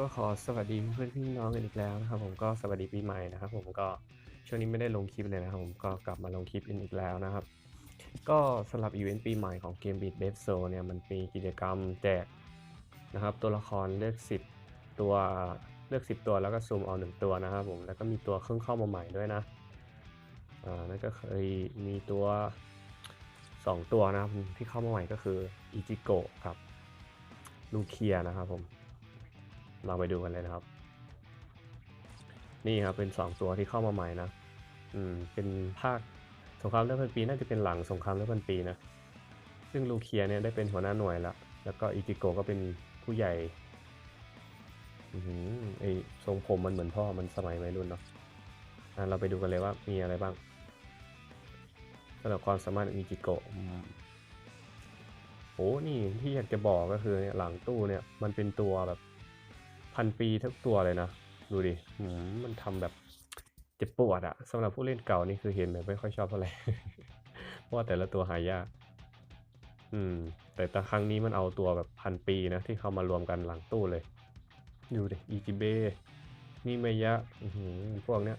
ก็ขอสวัสดีเพื่อนพี่น้องกันอีกแล้วนะครับ ผมก็สวัสดีปีใหม่นะครับ ผมก็ช่วงนี้ไม่ได้ลงคลิปเลยนะครับ ผมก็กลับมาลงคลิปอีกแล้วนะครับ ก็สำหรับอีเวนต์ปีใหม่ของเกม Beat b a b s o เนี่ยมันมีกิจกรรมแจกนะครับ ตัวละครเลือก 10 ตัวเลือก 10 ตัวแล้วก็ซูมเอา1ตัวนะครับ ผมแล้วก็มีตัวเครื่องเข้ามาใหม่ด้วยนะอ่านั่นก็เคยมีตัว 2 ตัวนะครับที่เข้ามาใหม่ก็คืออิจิโกะกับลูเคียนะครับผม เราไปดูกันเลยนะครับ นี่ครับเป็น 2 ตัวที่เข้ามาใหม่นะ อืม เป็นภาคสงครามเลือดพันปีน่าจะเป็นหลังสงครามเลือดพันปีนะ ซึ่งลูเคียเนี่ยได้เป็นหัวหน้าหน่วยแล้วแล้วก็อิจิโกะก็เป็นผู้ใหญ่ อือไอทรงผมมันเหมือนพ่อมันสมัยวัยรุ่นเนาะอะเราไปดูกันเลยว่ามีอะไรบ้างสำหรับความสามารถอิจิโกะอืมโอ้นี่ที่อยากจะบอกก็คือเนี่ยหลังตู้เนี่ยมันเป็นตัวแบบ พันปีทุกตัวเลยนะ ดูดิมมันทำแบบเจ็บปวดอะสำหรับผู้เล่นเก่านี่คือเห็นแบบไม่ค่อยชอบเท่าไหร่เพราะแต่ละตัวหายาก อืม แต่แต่ครั้งนี้มันเอาตัวแบบพันปีนะ ที่เข้ามารวมกันหลังตู้เลย ดูดิอีจิเบนี่เมยะอือพวกเนี้ย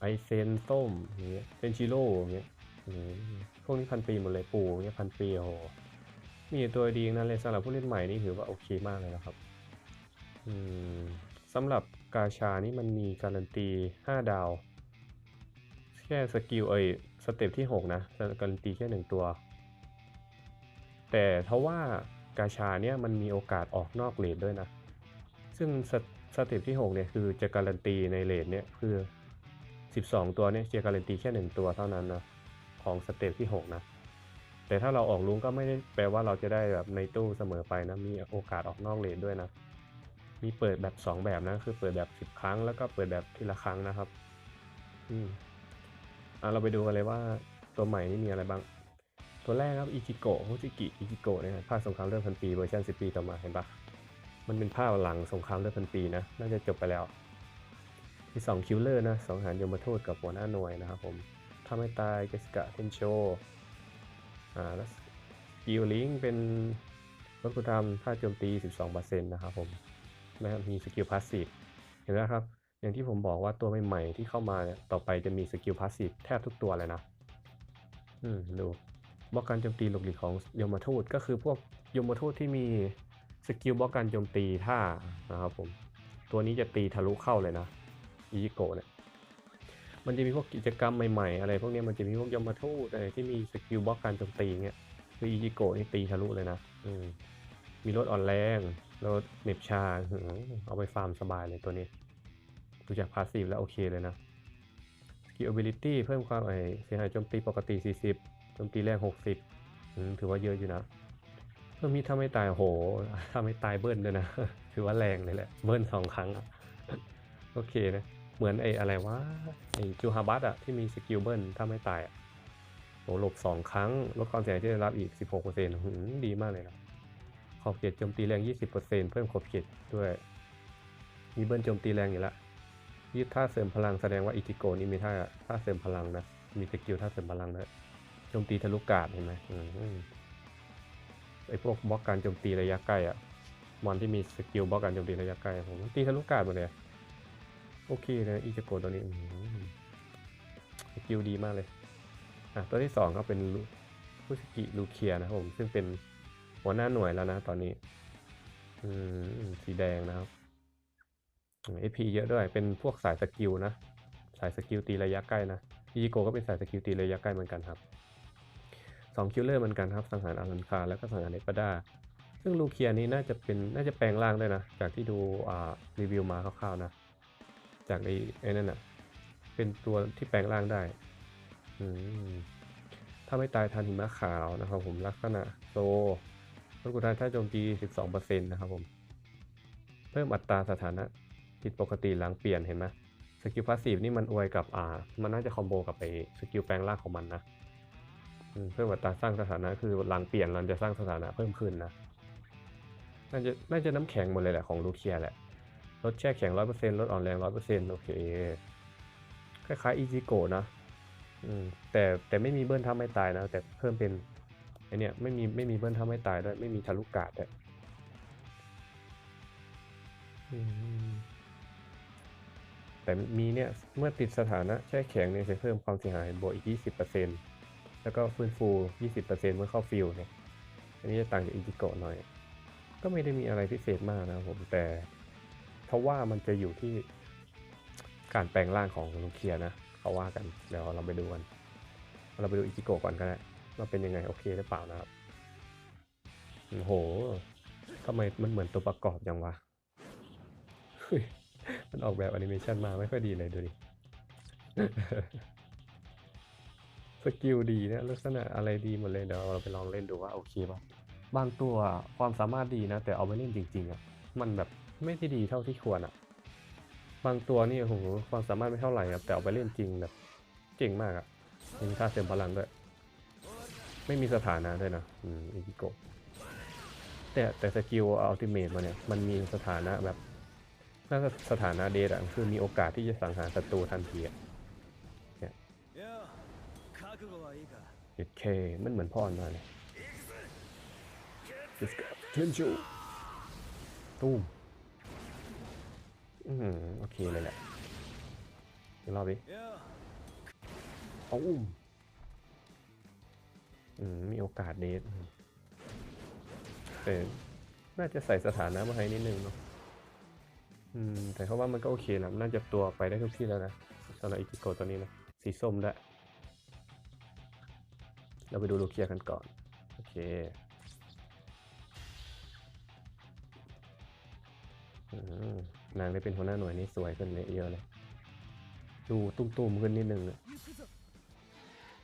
ไอเซนส้มอย่างเงี้ยเซนชิโร่อย่างเงี้ยพวกนี้พันปีหมดเลยปูอย่างเงี้ยพันปีโอ้มีตัวดีงนั้นเลยสำหรับผู้เล่นใหม่นี่ถือว่าโอเคมากเลยนะครับ สำหรับกาชานี่มันมีการันตี 5 ดาว แค่สกิลเอ้ยสเต็ปที่ 6 นะ การันตีแค่ 1 ตัว แต่ทว่ากาชาเนี่ยมันมีโอกาสออกนอกเลทด้วยนะ ซึ่งสสเต็ปที่ 6 เนี่ยคือจะการันตีในเลทเนี่ยคือ 12 ตัวเนี่ยจะการันตีแค่ 1 ตัวเท่านั้นนะของสเต็ปที่ 6 นะ แต่ถ้าเราออกลุ้งก็ไม่ได้แปลว่าเราจะได้แบบในตู้เสมอไปนะ มีโอกาสออกนอกเลทด้วยนะ มีเปิดแบบ 2 แบบนะ คือเปิดแบบ 10 ครั้ง แล้วก็เปิดแบบทีละครั้งนะครับอืมอะเราไปดูกันเลยว่าตัวใหม่นี่มีอะไรบ้าง ตัวแรกครับอิจิโกะโฮจิกิอิจิโกะเนี่ยภาคสงครามเลือดพันปีเวอร์ชัน10 ปีต่อมาเห็นปะมันเป็นภาพหลังสงครามเลือดพันปีนะ น่าจะจบไปแล้วมี2คิลเลอร์นะสองหารยมทูตกับหัวหน้าหน่วยนะครับผมถ้าไม่ตายเจสกะเทนโชอ่าแล้วกิลลิงเป็นรถกุธรรมถ้าโจมตี 12%นะครับผม นะครับมีสกิลพาสซีฟเห็นไหมครับ อย่างที่ผมบอกว่าตัวใหม่ๆที่เข้ามาเนี่ยต่อไปจะมีสกิลพาสซีฟแทบทุกตัวเลยนะ อืมดูบล็อกการโจมตีหลบหลีกของยมทูตก็คือพวกยมทูตที่มีสกิลบล็อกการโจมตีท่านะครับผม ตัวนี้จะตีทะลุเข้าเลยนะอีจิโกะเนี่ยมันจะมีพวกกิจกรรมใหม่ๆ อะไรพวกนี้มันจะมีพวกยมทูตอะไรที่มีสกิลบล็อกการโจมตีเงี้ยคืออีจิโกะนี่ตีทะลุเลยนะ อืมมีรถอ่อนแรง รถเน็บชาเอาไปฟาร์มสบายเลยตัวนี้ ดูจากพาสซีฟแล้วโอเคเลยนะ Skill Ability เพิ่มความไอเสียหายโจมตีปกติ 40โจมตีแรง 60 ถือว่าเยอะอยู่นะเพิ่มมีถ้าไม่ตายโหถ้าไม่ตายเบิ้ลด้วยนะ ถือว่าแรงเลยแหละเบิ้ลสองครั้ง โอเคนะ เหมือนไออะไรวะไอจูฮาบัตอะที่มีสกิลเบิ้ลถ้าไม่ตายอะโหหลบสองครั้งลดความเสียหายที่ได้รับอีก 16%หืมดีมากเลยนะ อบเขตโจมตีแรง 20%เพิ่มขอบเขตด้วย มีเบิ้ลโจมตีแรงอยู่แล้วยืดท่าเสริมพลังแสดงว่าอิจิโกนี่มีท่าท่าเสริมพลังนะ มีสกิลท่าเสริมพลังนะโจมตีทะลุกาดเห็นไหมอมไอพวกบล็อกการโจมตีระยะใกล้อะมอนที่มีสกิลบล็อกการโจมตีระยะใกล้ผมตีทะลุกาดหมดเลยโอเคนะอิจิโกตัวนี้สกิลดีมากเลยอะตัวที่สองก็เป็นฟุสกิลูเคียนะครับผมซึ่งเป็น หัวหน้าหน่วยแล้วนะตอนนี้ อืมสีแดงนะครับเอพีเยอะด้วย เป็นพวกสายสกิลนะ สายสกิลตีระยะใกล้นะอีโกก็เป็นสายสกิลตีระยะใกล้เหมือนกันครับสองคิลเลอร์เหมือนกันครับ สังหารอารันคาแล้วก็สังหารเนปาดาซึ่งลูเคียนี้น่าจะเป็นน่าจะแปลงร่างได้นะ จากที่ดูอ่ารีวิวมาคร่าวๆนะ จากไอ้ไอ้นั่นอะ เป็นตัวที่แปลงร่างได้ อืมถ้าไม่ตายทันหิมะขาวนะครับผมลักษณะโซ ต้นกุฏานถ้าโจมตี 12%นะครับผม เพิ่มอัตราสถานะผิดปกติหลังเปลี่ยนเห็นไหมสกิลพาสซีฟนี่มันอวยกับอ่า มันน่าจะคอมโบกับไอ้สกิลแปลงร่างของมันนะเพิ่มอัตราสร้างสถานะคือหลังเปลี่ยนเราจะสร้างสถานะเพิ่มขึ้นนะ น่าจะน่าจะน้ำแข็งหมดเลยแหละของลูเคียแหละ ลดแช่แข็ง100%ลดอ่อนแรง100%โอเค คล้ายๆอีจิโกะนะ อืมแต่แต่ไม่มีเบิ้ลถ้าไม่ตายนะ แต่เพิ่มเป็น ไอเนี้ยไม่มีไม่มีเบิ้ลถ้าไม่ตายด้วยไม่มีทะลุกาดด้วยแต่มีเนี่ยเมื่อติดสถานะแช่แข็งเนี่ยจะเพิ่มความเสียหายบวกอีก 20%แล้วก็ฟื้นฟู 20%เมื่อเข้าฟิลเนี่ย อันนี้จะต่างจากอิจิโกะหน่อย ก็ไม่ได้มีอะไรพิเศษมากนะผมแต่เพราะว่ามันจะอยู่ที่การแปลงร่างของลูเคียนะ เขาว่ากัน เดี๋ยวเราไปดูกัน เราไปดูอิจิโกะก่อนก็ได้ ว่าเป็นยังไงโอเคหรือเปล่านะครับโอ้โหทำไมมันเหมือนตัวประกอบยังวะมันออกแบบแอนิเมชันมาไม่ค่อยดีเลยดูดิสกิลดีนะลักษณะอะไรดีหมดเลยเดี๋ยวเราไปลองเล่นดูว่าโอเคป่ะบางตัวความสามารถดีนะ แต่เอาไปเล่นจริง ๆอะมันแบบไม่ได้ดีเท่าที่ควรอะ บางตัวนี่โอ้โหความสามารถไม่เท่าไหร่ครับแต่เอาไปเล่นจริงแบบเก่งมากอะมีค่าเติมพลังด้วย ไม่มีสถานะด้วยนะอืมอิกิโกะแต่แต่สกิลอัลติเมทมาเนี่ยมันมีสถานะแบบน่าจะสถานะเดทอะคือมีโอกาสที่จะสังหารศัตรูทันทีเอ็ดเคมันเหมือนพ่อนมาเลย Let's go. ชูตูมอืมโอเคเลยแหละเดี๋ยวรอบดิเอาอุ้ม มีโอกาสเดทแต่น่าจะใส่สถานะมาให้นิดนึงเนาะอืม แต่เขาว่ามันก็โอเคนะน่าจะตัวไปได้ทุกที่แล้วนะสำหรับอิจิโกตัวนี้นะ สีส้มด้วยเราไปดูลูเคียกันก่อน โอเคนางได้เป็นหัวหน้าหน่วยนี่สวยขึ้นเลยเยอะเลย ดูตุ้มๆขึ้นนิดนึงอะ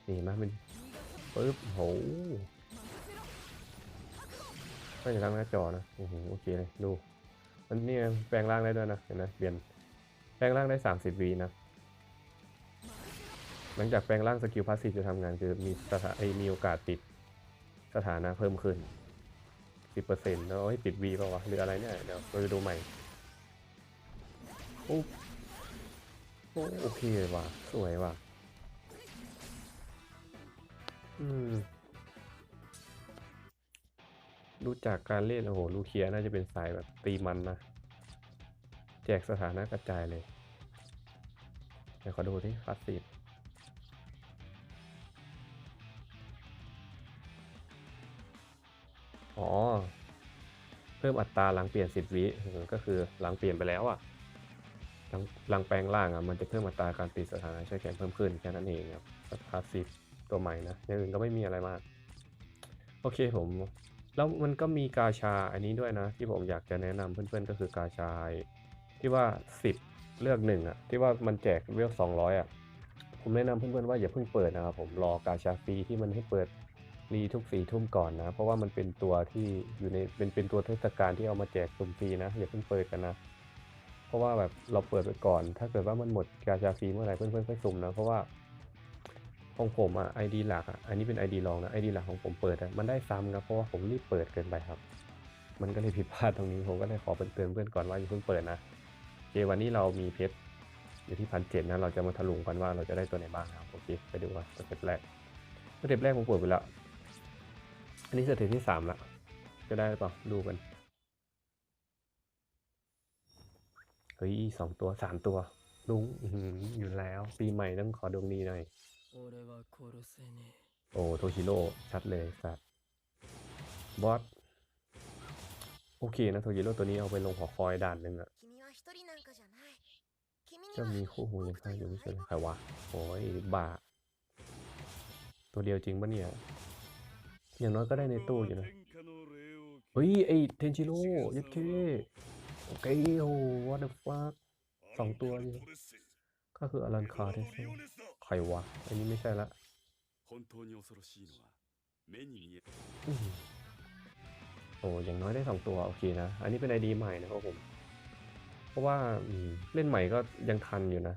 นี่มาเป็น ปึ๊บโหไม่จะตั้งหน้าจอนะโอ้โหโอเคเลยดูมันนี่แปลงร่างได้ด้วยนะเห็นไหมเปลี่ยนแปลงร่างได้ 30วีนะหลังจากแปลงร่างสกิลพาสซีฟจะทำงานคือมีสถาไอมีโอกาสติดสถานะเพิ่มขึ้น 10%แล้วให้ติด V ป่าวะหรืออะไรเนี่ยเดี๋ยวเราจะดูใหม่โอ้โอ้โอเคว่ะสวยว่ะ อืมดูจากการเล่นโอ้โหลูเคียน่าจะเป็นสายแบบตีมันนะ แจกสถานะกระจายเลย เดี๋ยวขอดูที่พาสซีฟอ๋อ เพิ่มอัตราหลังเปลี่ยน10วิก็คือหลังเปลี่ยนไปแล้วอะหลังหลังแปลงร่างอะมันจะเพิ่มอัตราการติดสถานะใช้แขนเพิ่มขึ้นแค่นั้นเองครับสตาร์สิบ ตัวใหม่นะอย่างอื่นก็ไม่มีอะไรมาก โอเคผม แล้วมันก็มีกาชาอันนี้ด้วยนะ ที่ผมอยากจะแนะนำเพื่อนๆก็คือกาชาที่ว่า 10 เลือกหนึ่งอะที่ว่ามันแจกเวล200อะผมแนะนำเพื่อนๆว่าอย่าเพิ่งเปิดนะครับผมรอกาชาฟรีที่มันให้เปิดรีทุกสี่ทุ่มก่อนนะ เพราะว่ามันเป็นตัวที่อยู่ในเป็นเป็นตัวเทศกาลที่เอามาแจกสุ่มฟรีนะอย่าเพิ่งเปิดกันนะเพราะว่าแบบเราเปิดไปก่อน ถ้าเกิดว่ามันหมดกาชาฟรีเมื่อไหร่เพื่อนๆค่อยสุ่มนะเพราะว่า ของผมอะไอดีหลักอะ อันนี้เป็น ID ลองนะไอดีหลักของผมเปิดอะ มันได้ซ้ำครับเพราะว่าผมรีบเปิดเกินไปครับ มันก็เลยผิดพลาดตรงนี้ ผมก็เลยขอเตือนเพื่อนก่อนว่าอย่าเพิ่งเปิดนะเควันนี้เรามีเพชรอยู่ที่พันเจ็ดนะ เราจะมาถลุงกันว่าเราจะได้ตัวไหนบ้างครับ โอเค ไปดูว่าสเต็ปแรก สเต็ปแรกผมเปิดไปแล้ว อันนี้สเต็ปที่สามละ จะได้หรือเปล่า ดูกัน เฮ้ยสองตัวสามตัวลุงอยู่แล้ว ปีใหม่ต้องขอดวงดีหน่อย โอ้โทชิโร่ชัดเลยสัตว์บอสโอเคนะโทชิโร่ตัวนี้เอาไปลงหอคอยด่านหนึ่งอะจะมีคู่หูยังไงอยู่ไม่ใช่ใครวะโอ้ยบาตัวเดียวจริงปะเนี่ย อย่างน้อยก็ได้ในตู้อยู่นะ เฮ้ย ไอเทนชิโร่ยัดเคโอเคโอ้ what the fuck สองตัวเลยก็คืออลันคาร์เทส รวะ อันนี้ไม่ใช่ละโอ้ยอย่างน้อยได้สองตัวโอเคนะ อันนี้เป็นไอดีใหม่นะครับผม เพราะว่าเล่นใหม่ก็ยังทันอยู่นะ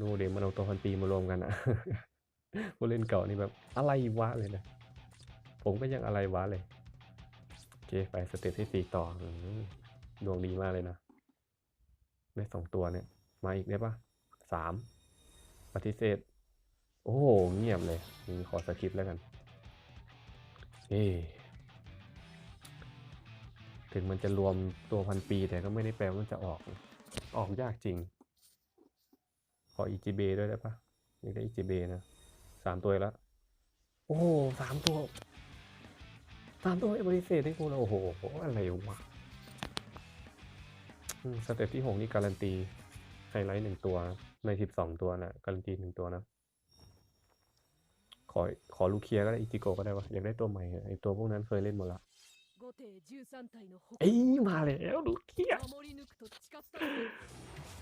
ดูเดี๋มันเอาตัวพันปีมารวมกันอะผู้เล่นเก่านี่แบบอะไรวะเลยนะ ผมก็ยังอะไรวะเลย โอเคไปสเตจที่สี่ต่อดวงดีมากเลยนะ ได้สองตัวเนี่ย มาอีกได้ปะสาม ฏิเสธ โอ้โห เงียบเลยอืมขอสคริปต์แล้วกันเอถึงมันจะรวมตัวพันปีแต่ก็ไม่ได้แปลว่ามันจะออก ออกยากจริง ขอ EGB ด้วยได้ปะอยากได้ EGB นะสามตัวแล้ว โอ้โหสามตัวสามตัวไอ้บริเศษที่กูเราโอ้โห อะไรวะอืมสเต็ปที่หกนี่การันตี ไฮไลท์หนึ่งตัว ในสิบสองตัวนะ่ะการันตีหนึ่งตัวนะ ขอขอลูเคียก็ได้ อิจิโกก็ได้วะยังได้ตัวใหม่ไอตัวพวกนั้นเคยเล่นหมดละเอ้มาแล้วลูเคีย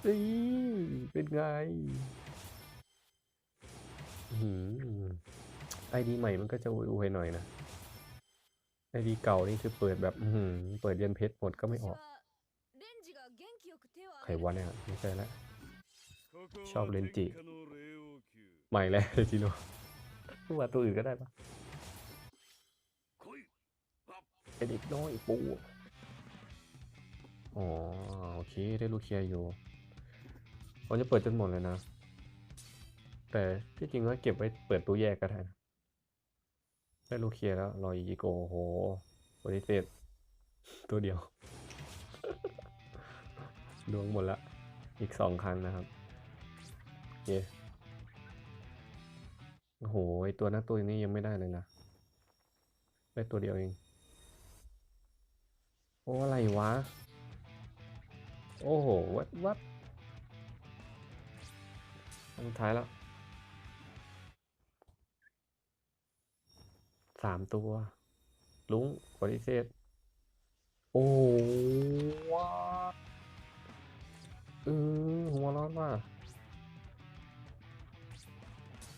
เอ้ยเป็นไงไอดีใหม่มันก็จะอวยๆหน่อยนะไอดีเก่านี่คือเปิดแบบเปิดเรียนเพชรหมดก็ไม่ออก ใครวะเนี่ยไม่ใช่แล้วชอบเลนจิ ใหม่แล้วจิโน่ตัวตัวอื่นก็ได้ปะเป็นอีกน้อยปูอ๋อโอเคได้ลูกเคียอยู่อมจะเปิดจนหมดเลยนะ แต่ที่จริงก็เก็บไว้เปิดตู้แยกก็ได้นะได้ลูกเคียแล้วรออีโกโหบริเตตตัวเดียว ดวงหมดละอีกสองครั้งนะครับเยโอ้โหไอตัวน้าตัวนี้ยังไม่ได้เลยนะ ได้ตัวเดียวเอง โอ้อะไรวะ โอ้โห วัดวัดอันสุดท้ายแล้วสามตัว ลุงบริเซตโอ้ว้า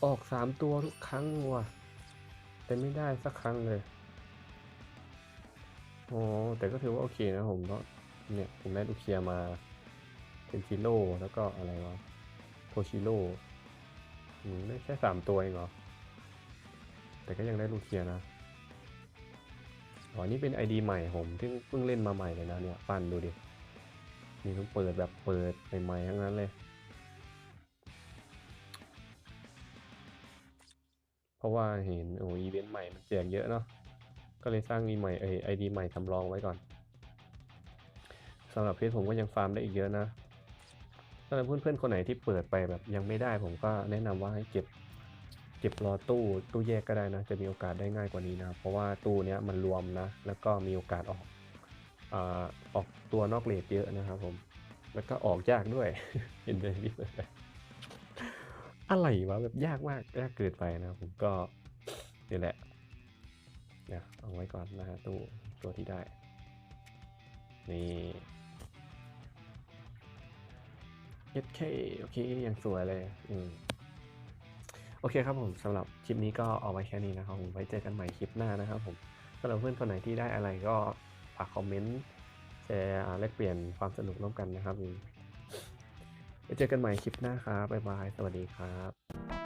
ออกสามตัวทุกครั้งว่ะ แต่ไม่ได้สักครั้งเลยโอ้แต่ก็ถือว่าโอเคนะผมก็เนี่ยผมได้ลูกเคียมาเป็นชิโร่แล้วก็อะไรวะโทชิโร่อืมได้แค่สามตัวเองเหรอ แต่ก็ยังได้ลูกเคียนะอ๋อนี่เป็นไอดีใหม่ผมที่เพิ่งเล่นมาใหม่เลยนะเนี่ย ปั้นดูดิ มีต้องเปิดแบบเปิดใหม่ๆทั้งนั้นเลย ราะว่าเห็นโอ้อีเวนต์ใหม่มันแจกเยอะเนาะก็เลยสร้างมีใหม่เอไอดีใหม่สำรองไว้ก่อนสำหรับเพจผมก็ยังฟาร์มได้อีกเยอะนะถ้าเพื่อนๆคนไหนที่เปิดไปแบบยังไม่ได้ผมก็แนะนำว่าให้เก็บเก็บรอตู้ตู้แยกก็ได้นะ จะมีโอกาสได้ง่ายกว่านี้นะเพราะว่าตู้เนี้ยมันรวมนะ แล้วก็มีโอกาสออกอออกตัวนอกเลทเยอะนะครับผม แล้วก็ออกยากด้วย เห็นเลยพี่เปิดไป อะไรวะแบบยากมากยากเกินไปนะผมก็นี่แหละเดี๋ยเอาไว้ก่อนนะฮะตู้ตัวที่ได้ นี่เอเคโอเคยังสวยเลยอืมโอเคครับผมสำหรับคลิปนี้ก็เอาไว้แค่นี้นะครับผมไว้เจอกันใหม่คลิปหน้านะครับผมสำหรับเพื่อนคนไหนที่ได้อะไรก็ฝากคอมเมนต์แชร์แลกเปลี่ยนความสนุกร่วมกันนะครับ ไว้เจอกันใหม่คลิปหน้าครับบ๊ายบาย สวัสดีครับ